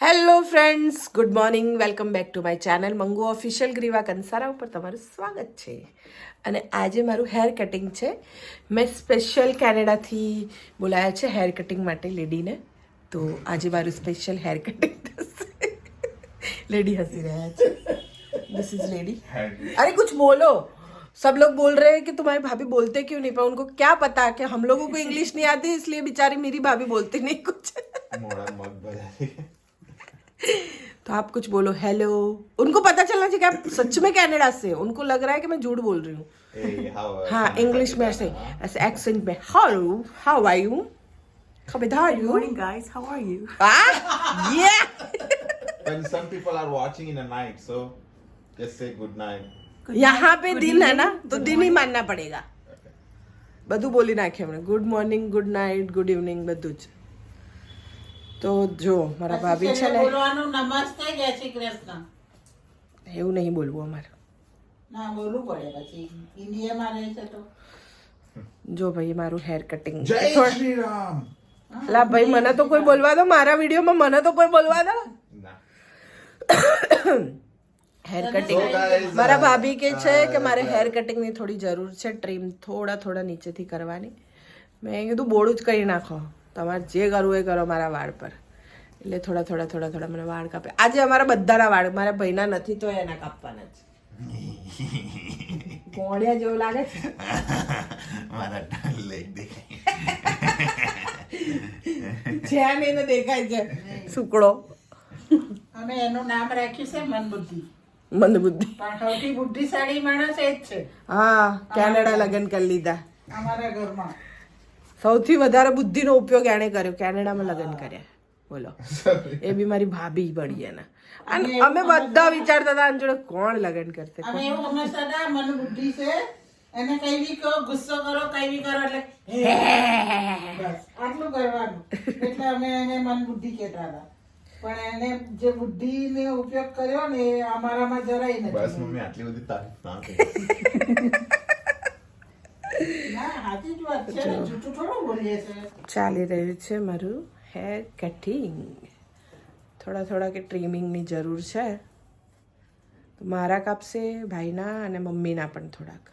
hello friends good morning welcome back to my channel Mangu official Griva Kansara ઉપર તમારું સ્વાગત છે અને આજે મારું હેર કટિંગ છે મેં સ્પેશિયલ કેનેડાથી બોલાયા છે હેર કટિંગ માટે લેડીને તો આજે મારું સ્પેશિયલ હેર કટિંગ થશે लेडी हंसी रहा है दिस इज लेडी अरे कुछ बोलो सब लोग बोल रहे हैं कि तुम्हारी भाभी बोलते क्यों नहीं पर उनको क्या पता कि हम लोगों को इंग्लिश नहीं आती इसलिए बेचारी मेरी भाभी बोलती नहीं कुछ मोड़ा मग बजा तो आप कुछ बोलो हेलो उनको पता चलना चाहिए कि आप सच में कनाडा से हो। उनको लग रहा है कि मैं झूठ बोल रही हूँ Hey, how are हाँ इंग्लिश में ऐसे ऐसे एक्सेंट में हेलो हाउ आर यू खबरदार you Morning, guys. How are you? Ah, yeah. When some people are watching in the night, so just say good night. यहाँ पे Good दिन है ना evening, तो good दिन ही morning. માનના પડેગા બધું બોલી નાખે એમણે good morning good night good evening બધું જ તો જો મારા ભાભી છે ને બોલવાનું નમસ્તે જય શ્રી કૃષ્ણ. એવું નહીં બોલવું અમારે. ના બોલવું પડે પછી. ઇન્ડિયામાં રહે છે તો. જો ભાઈ મારું હેર કટિંગ જય શ્રી રામ. લા ભાઈ મને તો કોઈ બોલવા દો મારા વિડીયોમાં મને તો કોઈ બોલવા દો. હેર કટિંગ મારા ભાભી કે છે કે મારે હેર કટિંગની થોડી જરૂર છે ટ્રીમ થોડા થોડા નીચેથી કરવાની. મેં કીધું બોળું જ કરી નાખો. તમારે જે કરવું એ કરો મારા વાળ પર. એટલે થોડા થોડા થોડા થોડા મને વાળ કાપે. આજે અમારા બધાના વાળ મારા ભાઈના નથી તો એના કાપવાના જ. કોણિયા જેવું લાગે છે. મારા leg દેખાય. છે એને દેખાય છે સુકડો. અમે એનું નામ રાખ્યું છે મનબુદ્ધિ. મંદબુદ્ધિ પણ સૌથી બુદ્ધિશાળી માણસ એ જ છે. હા કેનેડા લગ્ન કરી લીધા. અમારા ઘરમાં. સૌથી વધારે બુદ્ધિનો ઉપયોગ એણે કર્યો કેનેડામાં લગ્ન કર્યા. બોલો. એ બી મારી ભાભી પડી એના. અને અમે બધા વિચારતા હતા આની જોડે કોણ લગ્ન કરશે? અમે એવું સમજતા હતા મને બુદ્ધિ છે. એને કઈ બી કહો ગુસ્સો કરો કઈ બી કરો એટલે બસ આટલું કરવાનું. એટલે અમે એને મન બુદ્ધિ કહેતા હતા. પણ એને જે બુદ્ધિ ને ઉપયોગ કર્યો ને એ અમારામાં જરાય બસ મમ્મી આટલી બધી તારીફ ના ચાલી રહ્યું છે મારું હેર કટિંગ થોડા થોડા કે ટ્રીમિંગની જરૂર છે તો મારા કાપશે ભાઈના અને મમ્મીના પણ થોડાક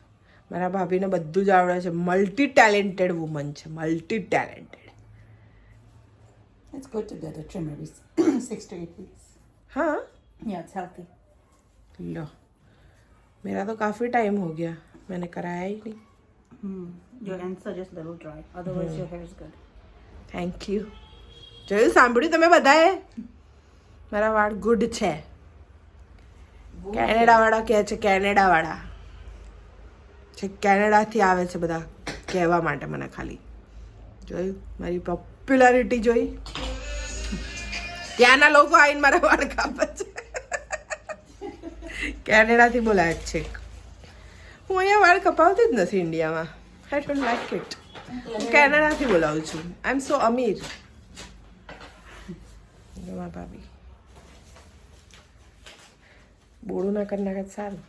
મારા ભાભીને બધું જ આવડે છે મલ્ટી ટેલેન્ટેડ વુમન છે multi talented It's good to get a trim every six to eight weeks. हाँ Yeah, it's healthy. लो मेरा तो काफ़ी टाइम हो गया मैंने कराया ही नहीं Hmm. Your ends are just a little dry. Otherwise, your hair is good. Thank you જોયું સાંભળ્યું તમે બધાએ? મારા વાળ ગુડ છે. કેનેડા વાળા કહે છે કેનેડા વાળા છે કેનેડાથી આવે છે બધા કહેવા માટે મને ખાલી. જોયું? મારી પોપ્યુલારિટી જોઈ. ત્યાંના લોકો આવીને મારા વાળ કાપે છે. કેનેડાથી બોલાય છે હું અહીંયા વાળ કપાવતી જ નથી ઇન્ડિયામાં આઈ ડોન્ટ લાઈક ઇટ હું કેનેડાથી બોલાવું છું આઈ એમ સો અમીર મારા ભાભી બોળું ના કરી નાખે તો સારું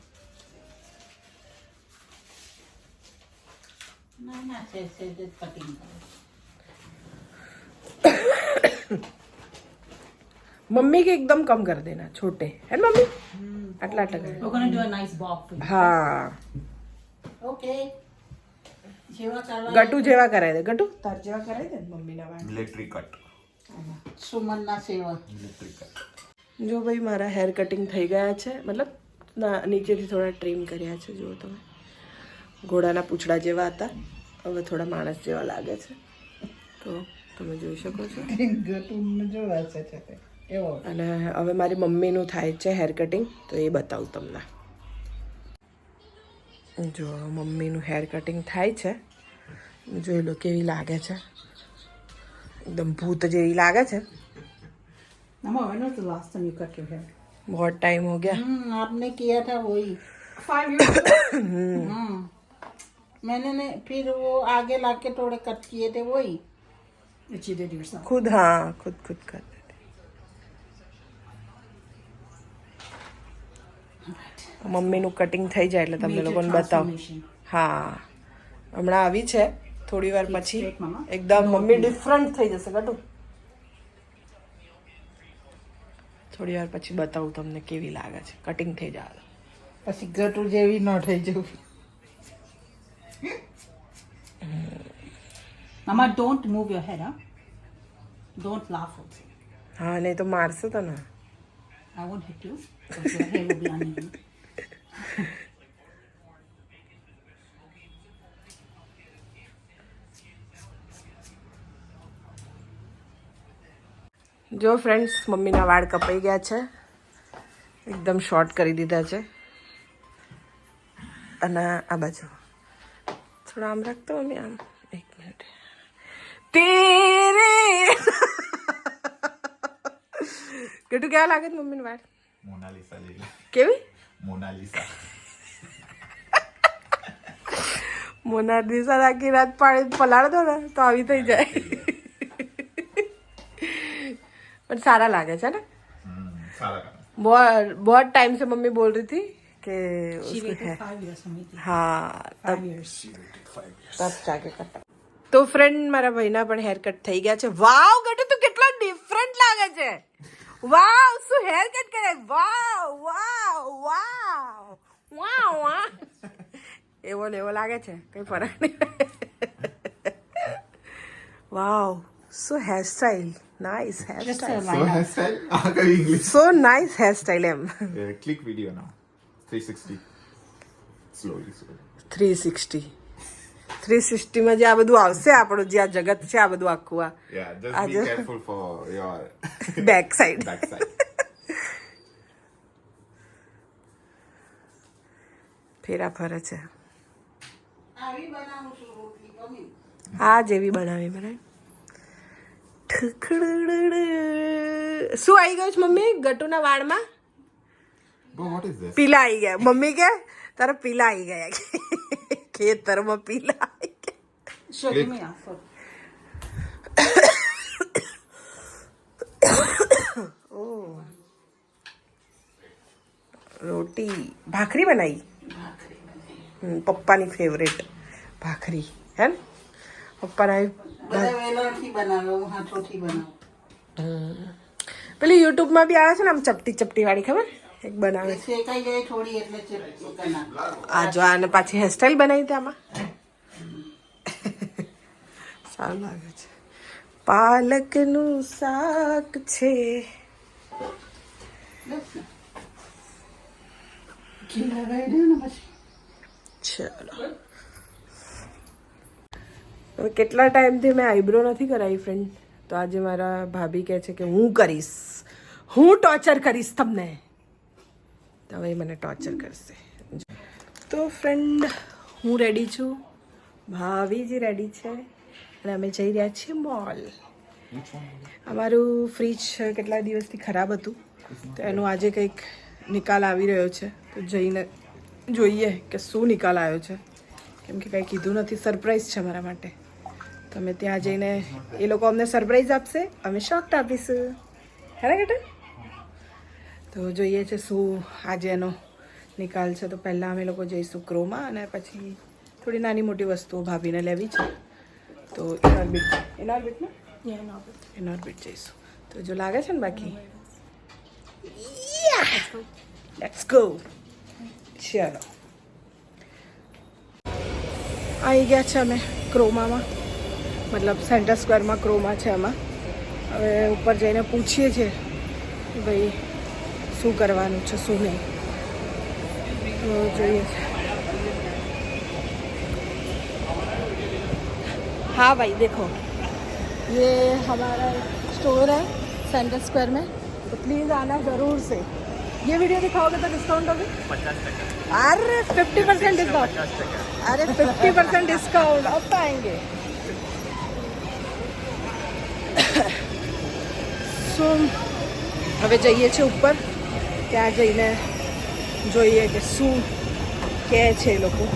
ના ના છે છે જ કટિંગ કરે मम्मी के एकदम कम कर देना छोटे है ना मम्मी आटला आटला कर ઓકે. જેવા કરવા ગટુ જેવા કરાવી દે. ગટુ? તાર જેવા કરાવી દે ને મમ્મીના વાળ? Military cut. સુમનના સેવા. ઇલેક્ટ્રિક કટ જો ભાઈ મારા હેર કટિંગ થઈ ગયા છે મતલબ ના નીચેથી થોડા ટ્રીમ કર્યા છે જુઓ તમે. ઘોડાના પૂંછડા જેવા હતા. હવે થોડા માણસ જેવા લાગે છે. તો તમે જોઈ શકો છો. જોવા છે એવો. અને હવે મારી મમ્મીનું થાય છે હેર કટિંગ તો એ બતાવું તમને. જો મમ્મીનું હેર કટિંગ થાય છે જોઈ લો કેવી લાગે છે એકદમ ભૂત જેવી લાગે છે Mama, when was the last time you cut your hair? बहुत टाइम हो गया हम्म आपने किया था वही Five years ago. हम्म मैंने ने फिर वो आगे लाके थोड़े कट किए थे वही Which you did yourself. खुद हाँ खुद खुद कर મમ્મીનું કટિંગ થઈ જાય એટલે તમને લોકોને બતાવો. હા. હમણાં આવી છે. થોડી વાર પછી એકદમ મમ્મી ડિફરન્ટ થઈ જશે કટું થોડી વાર પછી બતાવું તમને કેવી લાગે છે. કટિંગ થઈ જાય. પછી ગટુ જેવી ન થઈ જવું. Mama, don't move your head હા ડોન્ટ લાફ. હા નહીં તો મારશે તને I won't hit you your but will be be જો ફ્રેન્ડ્સ મમ્મીના વાળ કપાઈ ગયા છે. એકદમ શોર્ટ કરી દીધા છે. અને આ બાજુ. થોડા આમ રાખતો મમ્મી આમ. એક મિનિટ તેરે! કેટલું કેવા લાગે મમ્મીને વાળ? મોનાલિસા જેવી કેવી? મોનાલિસા. મોનાલિસા રાખી રાત પાડી પલાળ દો ને તો આવી થઈ જાય. પણ સારા લાગે છે ને हम्म, सारा करना बहुत बहुत टाइम से मम्मी बोल रही थी कि She उसको है waited five years for me. to- हाँ Five years. તબ જાકે કટા તો ફ્રેન્ડ મારા ભાઈના પણ હેર કટ થઈ ગયા છે વાવ ગટુ તું કેટલો ડિફરન્ટ લાગે છે વાવ શું હેર કટ કરે વાવ વાવ વાવ વાવ વાવ એવો ને એવો લાગે છે કઈ ફરક નહીં વાવ શું hair style nice hair Just a style so line up. hairstyle? Ah kari english. So nice hair style M uh, click video now. 360 slowly slowly. Three sixty three સિક્સટીમાં જે આ બધું આવશે આપણું જે આ જગત છે આ બધું આખું આ yeah just be Aja. careful for your back side back side ફેરા ફરે છે આવી બનાવું છું રોટલી ગમી આ જેવી બનાવી મને ઠખડડડ. શું આવી ગયું છે મમ્મી ગટુના વાળમાં? bro what is this પીલા આવી ગયા. મમ્મી કે તારા પીલા આવી ગયા. કે ખેતરમાં પીલા આવી ગયા. Sure, give me a foot. રોટી. ભાખરી બનાવી? હમ, પપ્પાની ફેવરેટ ભાખરી. હે ને બનાવું પેલી યુટ્યુબમાં બી આવે છે ને આમ ચપટી ચપટી વાળી ખબર? એક બનાવે. છે આ જો આને પાછી હેરસ્ટાઈલ બનાવી હતી આમાં. સારું લાગે છે. પાલકનું શાક છે. ચલો. હવે કેટલા ટાઈમથી મેં આઈબ્રો નથી કરાવી ફ્રેન્ડ તો આજે મારા ભાભી કહે છે કે હું કરીશ. હું ટોર્ચર કરીશ તમને. તો હવે મને ટોર્ચર કરશે. તો ફ્રેન્ડ હું રેડી છું. ભાભીજી રેડી છે. અને અમે જઈ રહ્યા છીએ મોલ અમારું ફ્રીજ કેટલા દિવસથી ખરાબ હતું. તો એનું આજે કંઈક નિકાલ આવી રહ્યો છે. તો જઈને જોઈએ કે શું નિકાલ આવ્યો છે. કેમ કે કંઈ કીધું નથી. સરપ્રાઈઝ છે મારા માટે. અમે ત્યાં જઈને એ લોકો અમને સરપ્રાઈઝ આપશે. અમે શોખ આપીશું. હે ને બેટા તો જોઈએ છે શું આજે એનો નિકાલ છે. તો પહેલાં અમે લોકો જઈશું ક્રોમાં અને પછી થોડી નાની મોટી વસ્તુઓ ભાભીને લેવી છે. તો ઇનોર્બિટ ઇનોર્બિટ ને? ઇનોર્બિટ જઈશું. તો જો લાગે છે ને બાકી? લેટ્સ ગો ચલો. આવી ગયા છે અમે ક્રોમામાં. મતલબ સેન્ટર સ્ક્વેરમાં ક્રોમા છે એમાં હવે ઉપર જઈને પૂછીએ છીએ કે ભાઈ શું કરવાનું છે શું નહીં તો જોઈએ છે हाँ भाई देखो ये हमारा स्टोर है सेंटर स्क्वायर में तो प्लीज़ आना ज़रूर से ये वीडियो दिखाओगे तो डिस्काउंट होगी अरे फिफ्टी परसेंट डिस्काउंट अरे फिफ्टी परसेंट डिस्काउंट अब तो आएंगे સો હવે જઈએ છીએ ઉપર. ત્યાં જઈને જોઈએ કે શું કહે છે એ લોકો.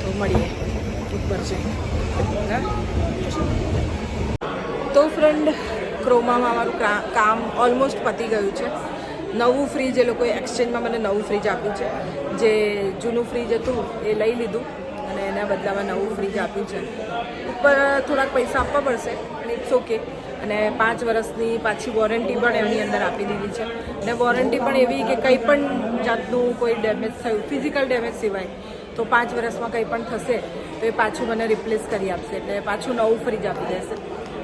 તો મળીએ ઉપર જઈને. તો ફ્રેન્ડ ક્રોમામાં અમારું કામ ઓલમોસ્ટ પતી ગયું છે. નવું ફ્રીજ એ લોકોએ એક્સચેન્જમાં મને નવું ફ્રીજ આપ્યું છે. જે જૂનું ફ્રીજ હતું એ લઈ લીધું. એના બદલામાં નવું ફ્રીજ આપ્યું છે. ઉપર થોડાક પૈસા આપવા પડશે અને ઇટ્સ ઓકે અને પાંચ વર્ષની પાછી વોરંટી પણ એમની અંદર આપી દીધી છે. અને વોરંટી પણ એવી કે કંઈ પણ જાતનું કોઈ ડેમેજ થયું ફિઝિકલ ડેમેજ સિવાય, તો પાંચ વર્ષમાં કંઈ પણ થશે, તો એ પાછું મને રિપ્લેસ કરી આપશે. એટલે પાછું નવું ફ્રીજ આપી દેશે.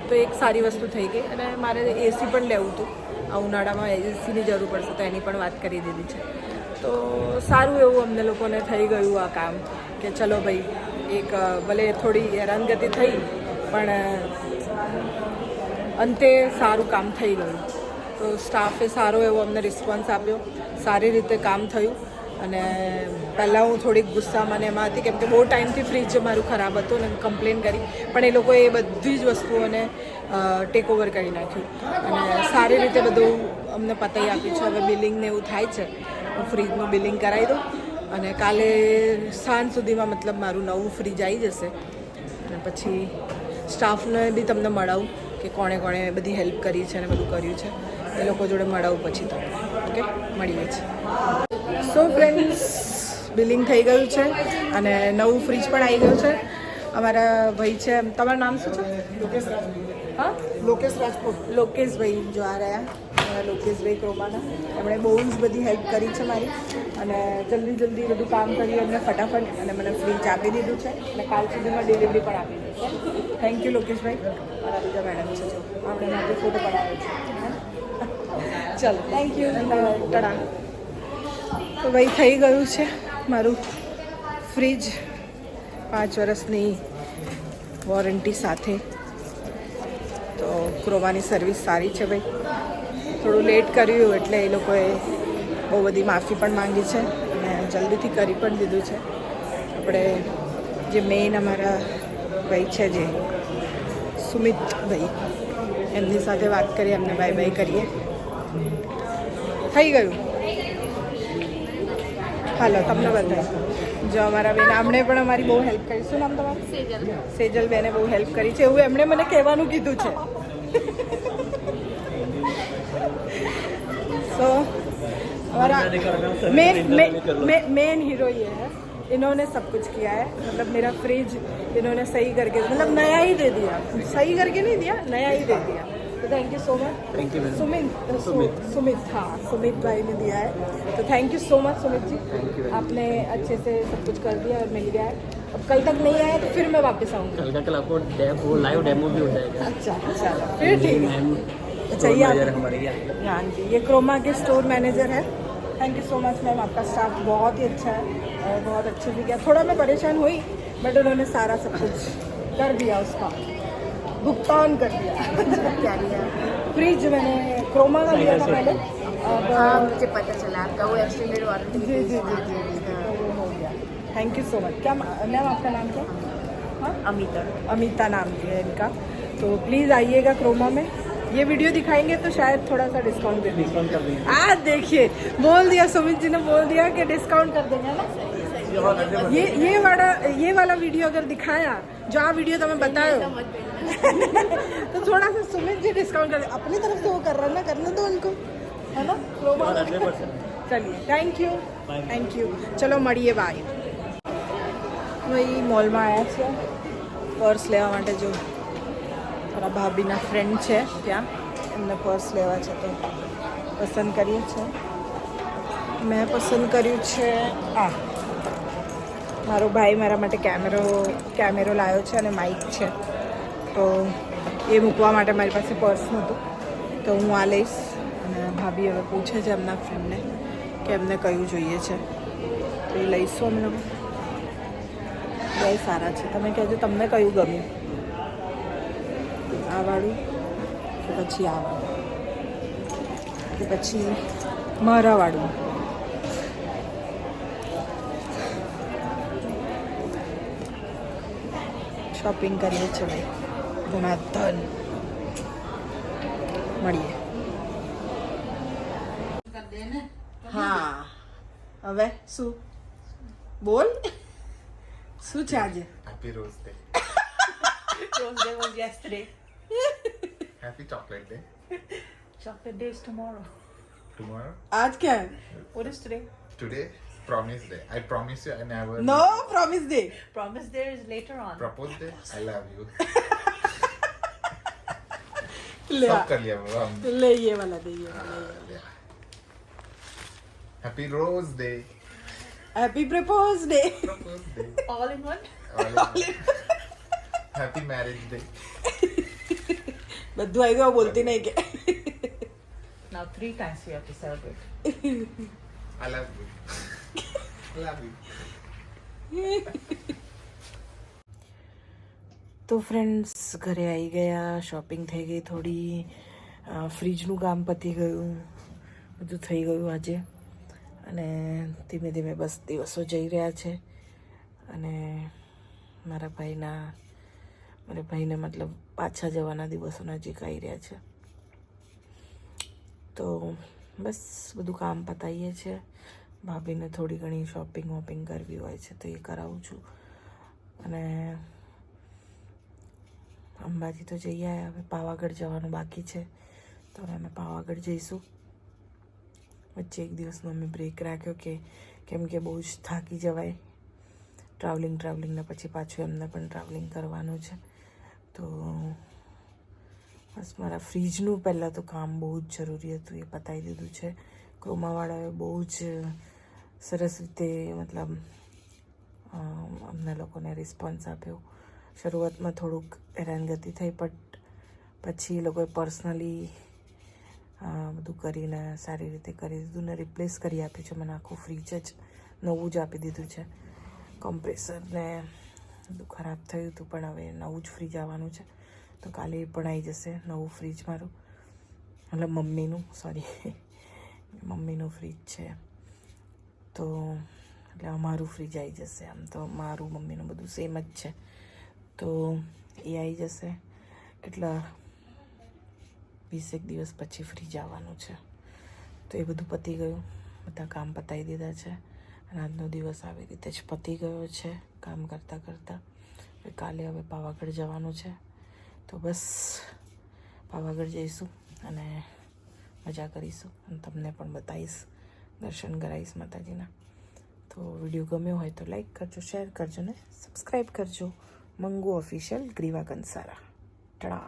તો એક સારી વસ્તુ થઈ ગઈ. અને મારે એસી પણ લેવું હતું. આ ઉનાળામાં એસીની જરૂર પડશે, તો એની પણ વાત કરી દીધી છે. તો સારું એવું અમને લોકોને થઈ ગયું આ કામ. કે ચલો ભાઈ, એક ભલે થોડી હેરાનગતિ થઈ, પણ અંતે સારું કામ થઈ ગયું. તો સ્ટાફે સારો એવો અમને રિસ્પોન્સ આપ્યો. સારી રીતે કામ થયું. અને પહેલાં હું થોડીક ગુસ્સામાં ને એમાં હતી, કેમ કે બહુ ટાઈમથી ફ્રીજ મારું ખરાબ હતું ને કમ્પ્લેન કરી. પણ એ લોકોએ એ બધી જ વસ્તુઓને ટેક ઓવર કરી નાખ્યું. અને સારી રીતે બધું અમને પતાવી આપ્યું છે. હવે બિલિંગ ને એવું થાય છે. હું ફ્રીજનું બિલિંગ કરાવી દઉં. અને કાલે સાંજ સુધીમાં મતલબ મારું નવું ફ્રીજ આવી જશે. અને પછી સ્ટાફને બી તમને મળાવું કે કોણે કોણે બધી હેલ્પ કરી છે અને બધું કર્યું છે. એ લોકો જોડે મળાવું પછી તમને ઓકે મળીએ છીએ. સો ફ્રેન્ડ્સ બિલિંગ થઈ ગયું છે અને નવું ફ્રીજ પણ આવી ગયું છે. અમારા ભાઈ છે તમારું નામ શું છે? હા? લોકેશ રાજપૂત. લોકેશભાઈ જો આ રહ્યા. અમારા લોકેશભાઈ ક્રોમાના. એમણે બહુ જ બધી હેલ્પ કરી છે મારી. અને જલ્દી જલ્દી બધું કામ કરી એમને ફટાફટ અને મને ફ્રીજ આપી દીધું છે. અને કાલ સુધીમાં ડિલિવરી પણ આપી દીધી છે થેન્ક યુ લોકેશભાઈ. મારા બીજા મેડમ છે જો. આપણે માટે ફોટો પડાવે છે. ચલો થેન્ક યુ ટડા તો ભાઈ થઈ ગયું છે મારું ફ્રીજ પાંચ વર્ષની વોરંટી સાથે. તો ક્રોમાની સર્વિસ સારી છે ભાઈ. થોડું લેટ કર્યું એટલે એ લોકોએ બહુ બધી માફી પણ માંગી છે અને જલ્દીથી કરી પણ દીધું છે. આપણે જે મેઇન અમારા ભાઈ છે જે સુમિત ભાઈ એમની સાથે વાત કરી એમને બાય બાય કરીએ. થઈ ગયું. હાલો તમને બધાય જો અમારા બેન આમણે પણ અમારી બહુ હેલ્પ કરી. શું નામ તમારું? સેજલ. સેજલ બેને બહુ હેલ્પ કરી છે. એવું એમણે મને કહેવાનું કીધું છે. सो हमारा मेन मेन हीरो ये है। इन्होंने सब कुछ किया है। मतलब मेरा फ्रिज इन्होंने सही करके मतलब नया ही दे दिया। सही करके नहीं दिया नया ही दे दिया। तो thank you so much Sumit Sumit Sumit हाँ सुमित भाई ने दिया है। तो thank you so much Sumit ji. आपने अच्छे से सब कुछ कर दिया और मिल गया है। अब कल तक नहीं आया तो फिर मैं वापस आऊँगी। कल का कल आपको वो लाइव डेमो भी हो जाएगा। अच्छा चलो फिर ठीक है। मैम अच्छा, ये हमारे हाँ जी ये क्रोमा के स्टोर मैनेजर है। Thank you so much ma'am आपका स्टाफ बहुत ही अच्छा है और बहुत अच्छे से किया। थोड़ा मैं परेशान हुई बट उन्होंने सारा सब कुछ कर दिया उसका। भुगतान कर दिया। क्या लिया फ्रिज मैंने क्रोमा का लिया था पहले। अब हाँ मुझे पता चला आपका। वो एक्सटेंडेड वारंटी जी जी जी जी जी वो हो गया। थैंक यू सो मच क्या मैम आपका नाम क्या? हाँ? अमिता। अमिता नाम है इनका। तो प्लीज़ आइएगा क्रोमा में। ये वीडियो दिखाएंगे तो शायद थोड़ा सा डिस्काउंट दे देंगे डिस्काउंट कर देंगे आज देखिए बोल दिया सुमित जी ने बोल दिया कि डिस्काउंट कर देंगे ना ये ये वाला ये वाला वीडियो अगर दिखाया जो आ वीडियो तुम्हें बतायो तो थोड़ा सा सुमित जी डिस्काउंट कर दे अपनी तरफ से वो कर रहा है ना करने दो उनको है ना Promo में। ચલીએ થેન્ક યુ થેન્ક યુ ચલો મળીએ બાય ભાઈ મોલમાં આવ્યા છે પર્સ લેવા માટે જો મારા ભાભીના ફ્રેન્ડ છે ત્યાં. એમને પર્સ લેવા છે તો પસંદ કરીએ છીએ. મેં પસંદ કર્યું છે, આ. મારો ભાઈ મારા માટે કેમેરો કેમેરો લાવ્યો છે અને માઇક છે. તો એ મૂકવા માટે મારી પાસે પર્સ નહોતું. તો હું આ લઈશ. અને ભાભી હવે પૂછે છે એમના ફ્રેન્ડને કે એમને કયું જોઈએ છે. તો એ લઈશું અમને બે સારા છે. તમે કહેજો, તમને કયું ગમ્યું? વાળું કે પછી આ વાળું કે પછી મારા વાળું શોપિંગ કરીએ છીએ ભાઈ. ધનાધન મળીએ. હા. હવે શું? બોલ. શું છે આજે? Rose Day. Rose Day was yesterday. Happy Chocolate Day. Chocolate day is tomorrow. Tomorrow. आज क्या है? What is today? Today, Promise Day. I promise you I never No promise day. Promise there is later on. propose day. I love you. सब कर लिया हम ले ये वाला दे ये वाला happy rose day happy propose day propose day All in one. Happy marriage day બધું આવી ગયો બોલતી નહીં કે Now three times we have to celebrate. I love you. love you. તો ફ્રેન્ડ્સ ઘરે આવી ગયા શોપિંગ થઈ ગઈ થોડી ફ્રીજનું કામ પતી ગયું બધું થઈ ગયું આજે અને ધીમે ધીમે બસ દિવસો જઈ રહ્યા છે અને મારા ભાઈના મારા ભાઈને મતલબ પાછા જવાના દિવસો નજીક આવી રહ્યા છે. તો બસ બધું કામ પતાવીએ છીએ. ભાભીને થોડી ઘણી શોપિંગ વોપિંગ કરવી હોય છે તો એ કરાવું છું. અને અંબાજી તો જઈ આવ્યા, હવે પાવાગઢ જવાનું બાકી છે. તો હવે અમે પાવાગઢ જઈશું. વચ્ચે એક દિવસનો અમે બ્રેક રાખ્યો કે કેમ કે બહુ જ થાકી જવાય. ટ્રાવેલિંગ ટ્રાવેલિંગને પછી પાછું એમને પણ ટ્રાવેલિંગ કરવાનું છે. તો બસ મારા ફ્રીજનું પહેલાં તો કામ બહુ જ જરૂરી હતું, એ પતાવી દીધું છે. ક્રોમાવાળાએ બહુ જ સરસ રીતે મતલબ અમને લોકોને રિસ્પોન્સ આપ્યો. શરૂઆતમાં થોડુંક હેરાનગતિ થઈ બટ પછી એ લોકોએ પર્સનલી બધું કરીને સારી રીતે કરી દીધું ને રિપ્લેસ કરી આપ્યું છે. મને આખું ફ્રીજ જ નવું જ આપી દીધું છે. કોમ્પ્રેસરને ને બધું ખરાબ થયું હતું, પણ હવે નવું જ ફ્રીજ આવવાનું છે. તો કાલે પણ આવી જશે નવું ફ્રીજ મારું. મતલબ મમ્મીનું સોરી મમ્મીનું ફ્રીજ છે. તો એટલે અમારું ફ્રીજ આવી જશે. આમ તો મારું, મમ્મીનું બધું સેમ જ છે. તો એ આવી જશે. એટલા વીસેક દિવસ પછી ફ્રીજ આવવાનું છે. તો એ બધું પતી ગયું. બધા કામ પતાવી દીધા છે. આજનો દિવસ આવી રીતે જ પતી ગયો છે, કામ કરતાં કરતાં. કાલે હવે પાવાગઢ જવાનું છે. તો બસ પાવાગઢ જઈશું અને મજા કરીશું અને તમને પણ બતાવીશ, દર્શન કરાવીશ માતાજીના. તો વીડિયો ગમ્યો હોય તો લાઈક કરજો, શેર કરજો ને સબસ્ક્રાઈબ કરજો. મંગુ ઓફિશિયલ ગ્રીવા કંસારા. ટા